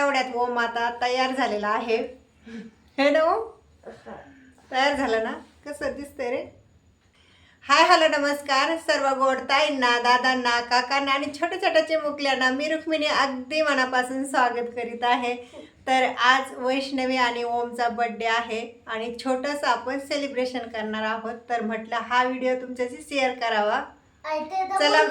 एवढ्यात ओम आता तयार झालेला आहे. हे ना ओम? तयार झालं ना? कसं दिसतंय रे? हाय हॅलो नमस्कार. सर्व गोड ताईंना दादांना काकांना आणि छोट्या छोट्या चिमुकल्यांना मी रुक्मिणी अगदी मनापासून स्वागत करीत आहे. तर आज वैष्णवी आणि ओमचा बड्डे आहे आणि छोटंसं आपण सेलिब्रेशन करणार आहोत. तर म्हटलं हा व्हिडिओ तुमच्याशी शेअर करावा. चला. चला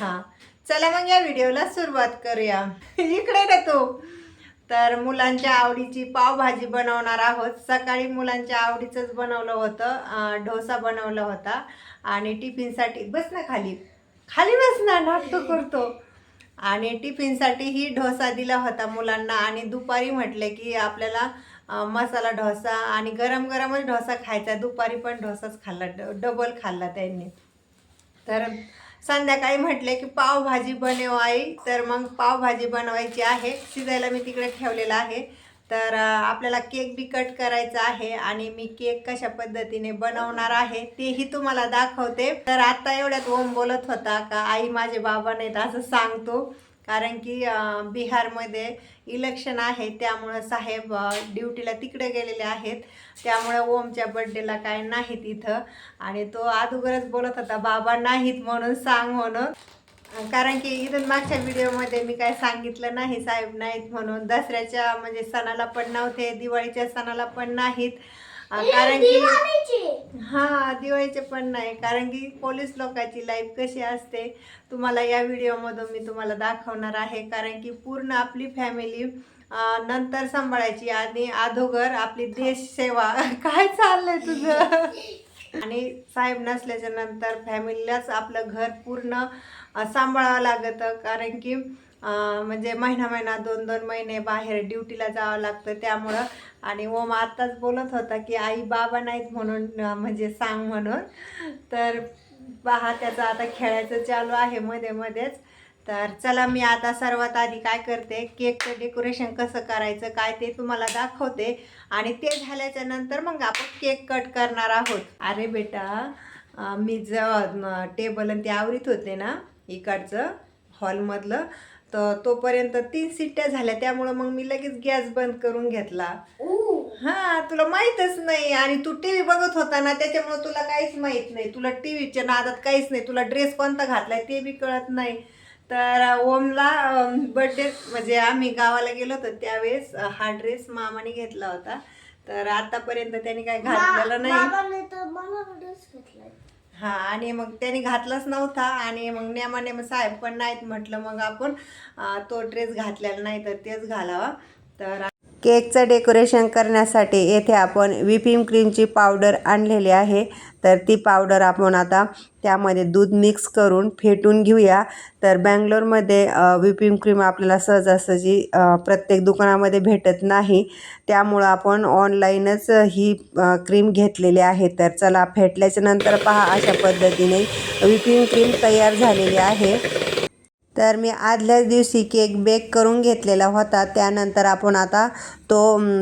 हां. चला मग या व्हिडिओला सुरुवात करूया. इकडे ना तू. तर मुलांच्या आवडीची पावभाजी बनवणार आहोत. सकाळी मुलांच्या आवडीचंच बनवलं होतं. डोसा बनवला होता. आणि टिफिनसाठी बस ना खाली. खाली बस ना नाटक करतो. आणि टिफिनसाठीही डोसा दिला होता मुलांना. आणि दुपारी म्हटले की आपल्याला मसाला डोसा आणि गरम गरमच डोसा खायचा दुपारी पण डोसाच खाल्ला ड डबल खाल्ला त्यांनी. तर संध्याकाळी म्हटले की पावभाजी बनव आई तर मग पावभाजी बनवायची आहे. शिजायला मी तिकडे ठेवलेला आहे. तर आपल्याला केक बी कट करायचा आहे आणि मी केक कशा पद्धतीने बनवणार आहे तेही तुम्हाला दाखवते. तर आता एवढ्यात ओम बोलत होता का आई माझे बाबा नाहीत असं सांगतो. कारण की बिहारमध्ये इलेक्शन आहे त्यामुळं साहेब ड्युटीला तिकडे गेलेले आहेत. त्यामुळं ओमच्या बड्डेला काय नाहीत इथं. आणि तो अगोदरच बोलत होता बाबा नाहीत म्हणून सांग म्हणून. कारण की इथून मागच्या व्हिडिओमध्ये मी काय सांगितलं नाही साहेब नाहीत म्हणून. दसऱ्याच्या म्हणजे सणाला पण नव्हते दिवाळीच्या सणाला पण नाहीत. कारण की हा दिवाळीचे पण नाही. कारण की पोलीस लोकांची लाईफ कशी असते तुम्हाला या व्हिडिओमधून मी तुम्हाला दाखवणार आहे. कारण की पूर्ण आपली फॅमिली नंतर सांभाळायची आणि अधोगर आपली देश सेवा. काय चाललंय तुझं? आणि साहेब नसल्याच्या नंतर फॅमिलीलाच आपलं घर पूर्ण सांभाळावं लागतं. कारण की म्हणजे महिना महिना दोन दोन महिने बाहेर ड्युटीला जावं लागतं त्यामुळं. आणि ओम आत्ताच बोलत होता की आई बाबा नाहीत म्हणून म्हणजे सांग म्हणून. तर पहा त्याचं आता खेळायचं चालू आहे मध्ये मध्येच. तर चला मी आता सर्वात आधी काय करते केकचं डेकोरेशन कसं करायचं काय ते तुम्हाला दाखवते. आणि ते झाल्याच्यानंतर मग आपण केक कट करणार आहोत. अरे बेटा मी जेव्हा टेबल आणि ते आवरीत होते ना इकडचं हॉलमधलं तर तोपर्यंत तीन सिट्ट्या झाल्या. त्यामुळं मग मी लगेच गॅस बंद करून घेतला. हा तुला माहीतच नाही. आणि तू टी व्ही बघत होता ना त्याच्यामुळे तुला काहीच माहीत नाही. तुला टी व्हीच्या नादात काहीच नाही. तुला ड्रेस कोणता घातलाय ते बी कळत नाही. तर ओमला बड्डे म्हणजे आम्ही गावाला गेलो होतो त्यावेळेस हा ड्रेस मामाने घेतला होता. तर आतापर्यंत त्याने काय घातलेला नाही. हा आणि मग त्याने घातलाच नव्हता आणि मग नेमाने मग साहेब पण नाहीत म्हटलं मग आपण तो ड्रेस घातलेला नाही तर तेच घालावा. तर केकचं डेकोरेशन करण्यासाठी येथे आपण व्हिपिंग क्रीमची पावडर आणलेली आहे. तर ती पावडर आपण आता त्यामध्ये दूध मिक्स करून फेटून घेऊया. तर बँगलोरमध्ये व्हिपिंग क्रीम आपल्याला सहजासहजी प्रत्येक दुकानामध्ये भेटत नाही. त्यामुळं आपण ऑनलाईनच ही क्रीम घेतलेली आहे. तर चला फेटल्याच्या नंतर पहा अशा पद्धतीने व्हिपिंग क्रीम तयार झालेली आहे. तर मी आदल्याच दिवशी केक बेक करून घेतलेला होता. त्यानंतर आपण आता तो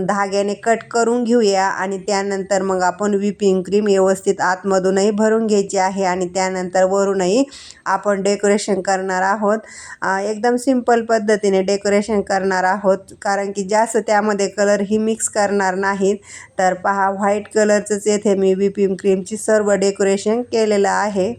धाग्याने कट करून घेऊया आणि त्यानंतर मग आपण व्हिपिंग क्रीम व्यवस्थित आतमधूनही भरून घ्यायची आहे आणि त्यानंतर वरूनही आपण डेकोरेशन करणार आहोत. एकदम सिंपल पद्धतीने डेकोरेशन करणार आहोत. कारण की जास्त त्यामध्ये कलर ही मिक्स करणार नाहीत. तर पहा व्हाईट कलरचंच येथे मी व्हिपिंग क्रीमची सर्व डेकोरेशन केलेलं आहे.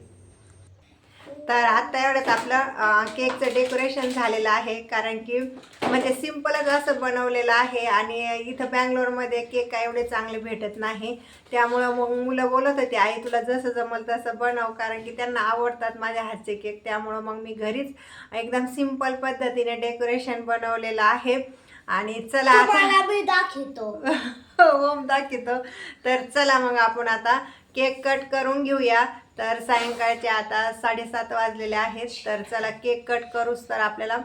तर आता एवढ्यात आपलं केकचं डेकोरेशन झालेलं आहे. कारण की म्हणजे सिम्पलच असं बनवलेलं आहे आणि इथं बँगलोरमध्ये केक काय एवढे चांगले भेटत नाही. त्यामुळं मग मुलं बोलत होते आई तुला जसं जमल तसं बनव. कारण की त्यांना आवडतात माझ्या हातचे केक. त्यामुळं मग मी घरीच एकदम सिंपल पद्धतीने डेकोरेशन बनवलेलं आहे. आणि चला आता मी दाखवतो. ओम दाखवतो. तर चला मग आपण आता केक कट करून घेऊया. तर सायंकाळचे आता साडेसात वाजलेले आहेत. तर चला केक कट करूच तर आपल्याला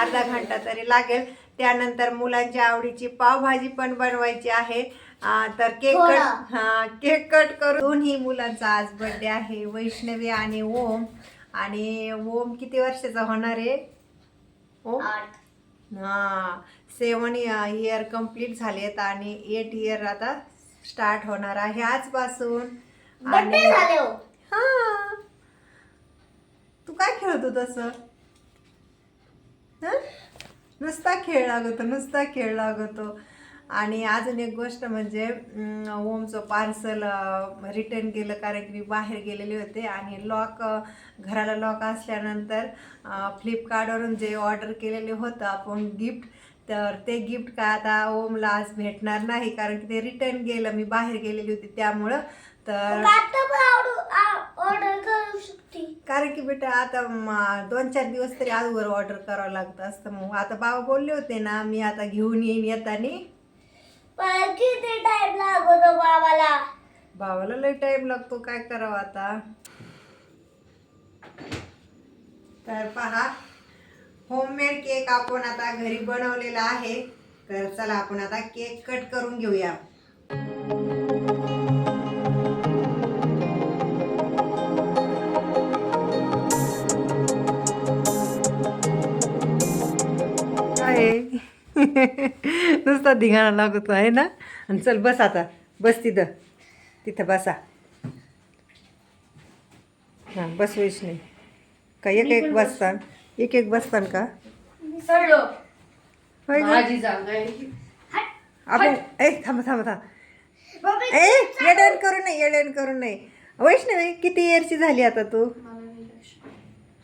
अर्धा घंटा तरी लागेल. त्यानंतर मुलांच्या आवडीची पावभाजी पण बनवायची आहे. तर केक कट. हा केक कट करून दोन्ही मुलांचा आज बर्थडे आहे. वैष्णवी आणि ओम. आणि ओम किती वर्षाचा होणार आहे? ओम? हा सेवन इयर कंप्लीट झालेत आणि एट इयर आता स्टार्ट होणार आहे आजपासून. झाले हा. तू काय खेळत होत तसं नुसता खेळ लागतो नुसता खेळ लागतो. आणि अजून एक गोष्ट म्हणजे ओमचं पार्सल रिटर्न केलं कारण की मी बाहेर गेलेले होते आणि लॉक घराला लॉक असल्यानंतर फ्लिपकार्टवरून जे ऑर्डर केलेले होतं आपण गिफ्ट तर ते गिफ्ट काय आता ओमला आज भेटणार नाही कारण की ते रिटर्न गेलं. मी बाहेर गेलेली होती त्यामुळं तर आता पण ऑर्डर करू शकते कारण की बेटा आता म- दोन चार दिवस तरी अगोदर ऑर्डर करावं लागतं असतं मग. आता बाबा बोलले होते ना मी आता घेऊन येईन येतानी. पण किती टाइम लागतो बाबाला? भावाला लई टाईम लागतो काय करावं आता? तर पहा होममेड केक आपण आता घरी बनवलेला आहे. तर चला आपण आता केक कट करून घेऊया. नुसता धिंगाणा लागतो आहे ना? आणि चल बस आता. बस तिथं. तिथं बसा. हां बस वैष्णवी. का एक एक बसतान एक एक बसतान का? होय आपण ए थांबा थांबा थांबा. ए येडण करू नये येडण करू नये. वैष्णवी किती इयरची झाली आता तू?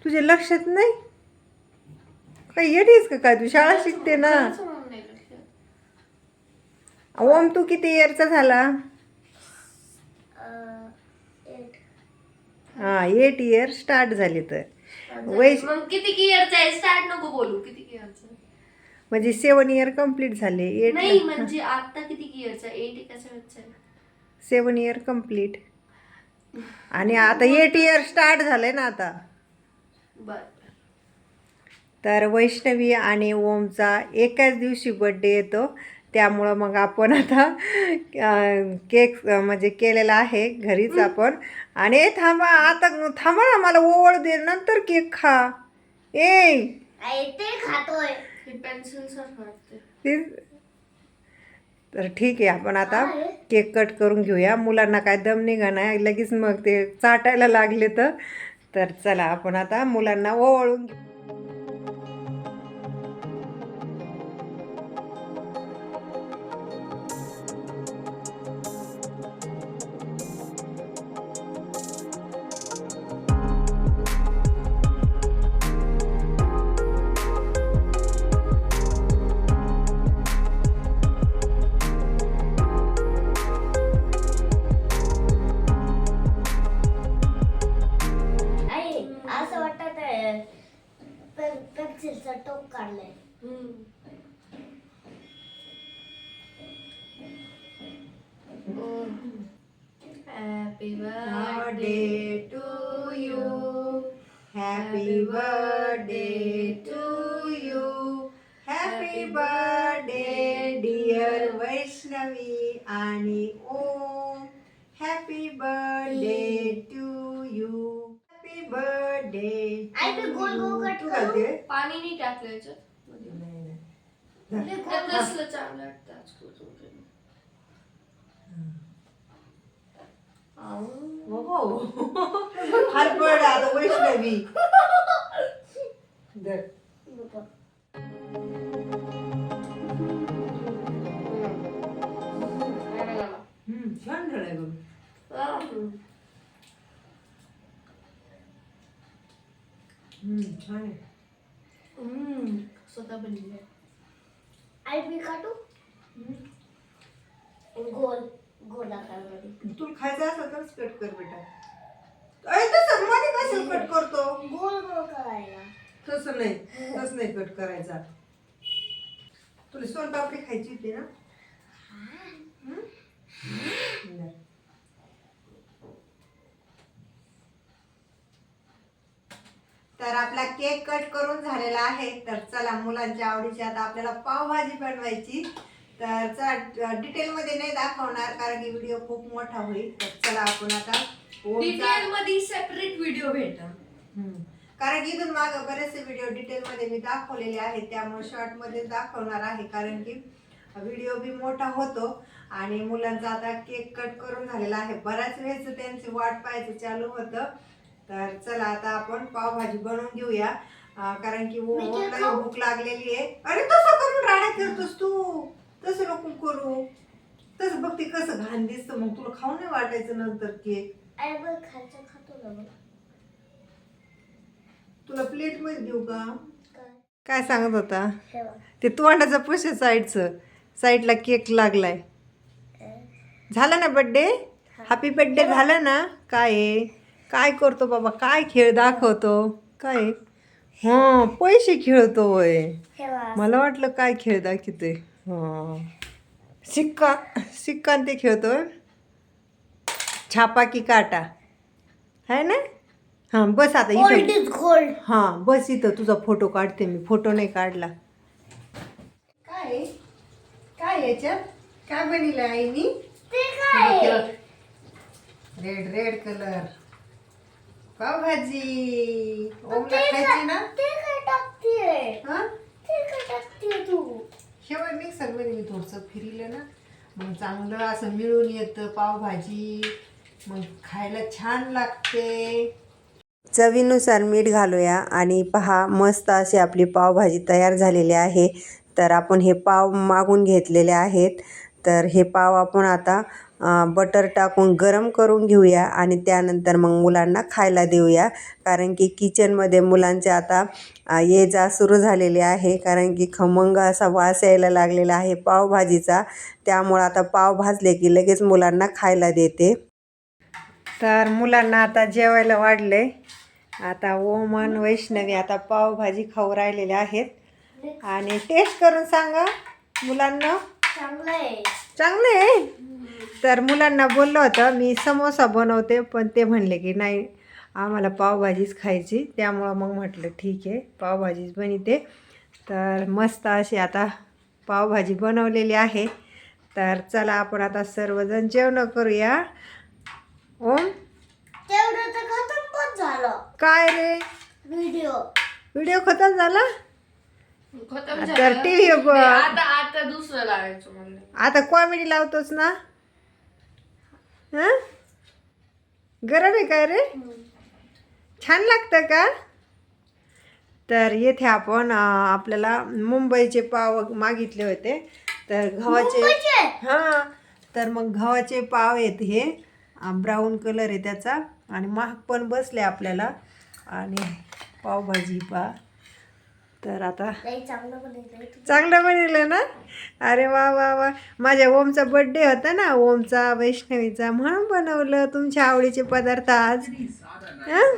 तुझ्या लक्षात नाही? काय येडीस का काय तू? शाळा शिकते ना. ओम तू किती इयरचा झाला? हा एट इयर स्टार्ट झाली तर. वैश मग किती कियरचा आहे? स्टार्ट नको बोलू किती कियरचा म्हणजे सेवन इयर कंप्लीट झाले एट नाही म्हणजे आता किती कियरचा एट सेवन इयर कंप्लीट आणि आता एट इयर स्टार्ट झालंय ना आता. बर. तर वैष्णवी आणि ओमचा एकाच दिवशी बड्डे येतो. त्यामुळं मग आपण आता केक म्हणजे केलेला आहे घरीच आपण. आणि ए, थांबा आता थांबा ना मला ओवळ दे नंतर केक खा. ए! हे ते- तर ठीक आहे आपण आता केक कट करून घेऊया. मुलांना काय दम निघा नाही लगेच मग ते चाटायला लागले तर. तर चला आपण आता मुलांना ओवाळून घेऊ. बर्थडे आई, मी गोल गोल cut तू करू? घालते पाणी नाही टाकलं याच्यात नाही, नाही. मी ते गोल- कसलं चांगलं वाटतं आज खूप. आऊ. हो हात बळ आता वैष्णवी धर. लागला? हम्म, छान झालंय बघ आह. छान आहे. स्वतः बनवलंय. आई मी काटू गोल गोल आकारामध्ये. तुला खायचं असलं तरच कट कर बेटा. अरे कसं कट करतो? गोल गोल करायला. तसं नाही तसं नाही कट करायचा. तुला सोनपापडी खायची होती ना? हम्म? नाही. तर आपला केक कट करून झालेला आहे. तर चला मुलांच्या आवडीची आता आपल्याला पावभाजी बनवायची. तर चला डिटेलमध्ये नाही दाखवणार कारण की व्हिडिओ खूप मोठा होईल. तर चला आपण आता डिटेल मध्ये सेपरेट व्हिडिओ भेटा. कारण की इथून माग बरेचसे व्हिडिओ डिटेलमध्ये मी दाखवलेले आहेत. त्यामुळे शॉर्टमध्ये दाखवणार आहे कारण की व्हिडिओ बी मोठा होतो. आणि मुलांचा आता केक कट करून झालेला आहे. बऱ्याच वेळेस त्यांची वाट पाहायचं चालू होतं. तर चला आता आपण पावभाजी बनवून घेऊया. कारण की ते? भूक लागलेली आहे. अरे तसं करून राहण्या करतोस तू. तसं नको करू. तसं बघ ते कसं घाण दिसतं. मग तुला खाऊ नाही वाटायचं नंतर केक. आई बघ खायचं खातो ना मग. तुला प्लेटमध्ये देऊ का? काय? सांगत होता? ते तोंडाचं पुशे साईडचं. साईडला केक लागलाय. झालं ना बड्डे हॅपी बड्डे झालं ना? काय आहे? काय करतो बाबा? काय खेळ दाखवतो? काय? हां पैसे खेळतो बघ मला वाटलं काय खेळ दाखवतोय. हां. सिक्का सिक्का ते खेळतोय छापा की काटा. है ना? हां बस आता इथं. हां बस इथं. तुझा फोटो काढते मी. फोटो नाही काढला. काय काय याच्यात? काय बनलं आईनी? Red red colour pav bhaji. ओमला ते खायची काय ना? ते काय टाकतीये हा? ते काय टाकतीये तू. शेवट मिक्सरमध्ये मी थोडंसं फिरलं ना. मग चांगलं असं मिळून येतं पावभाजी. मग खायला छान लागते. चवीनुसार मीठ घालूया आणि पहा मस्त अशी आपली पावभाजी तयार झालेली आहे. तर आपण हे पाव मागून घेतलेले आहेत. तर हे पाव आपण आता बटर टाकून गरम करून घेऊया आणि त्यानंतर मग मुलांना खायला देऊया. कारण की किचनमध्ये मुलांचे आता ये जा सुरू झालेली आहे. कारण की खमंग असा वास यायला लागलेला आहे पावभाजीचा. त्यामुळं आता पाव भाजले की लगेच मुलांना खायला देते. तर मुलांना आता जेवायला वाढले. आता ओमन वैष्णवी आता पावभाजी खाऊ राहिलेले आहेत. आणि टेस्ट करून सांगा मुलांना. चांगलं आहे तर मुलांना बोललं होतं मी समोसा बनवते पण ते म्हणले की नाही आम्हाला पावभाजीच खायची. त्यामुळं मग म्हटलं ठीक आहे पावभाजीच बनवते. तर मस्त अशी आता पावभाजी बनवलेली आहे. तर चला आपण आता सर्वजण जेवण करूया. ओम. झालं? काय रे? व्हिडिओ. व्हिडिओ खतम झाला? खतम तर झालं. TV ब- नाही, आता आता दुसरं लावायचं म्हणलं. आता कॉमेडी लावतोस ना? हां? गरम आहे काय रे? छान लागतं का? तर येथे आपण अं, आपल्याला मुंबईचे पाव मागितले होते. तर गव्हाचे? हां. तर मग गव्हाचे पाव आहेत हे. ब्राऊन कलर आहे त्याचा. आणि महाग पण बसले आपल्याला. आणि पावभाजी पा तर आता चांगलं बनवलं ना? अरे वा वा वा. माझ्या ओमचा बड्डे होता ना ओमचा वैष्णवीचा म्हणून बनवलं तुमच्या आवडीचे पदार्थ आज. हं?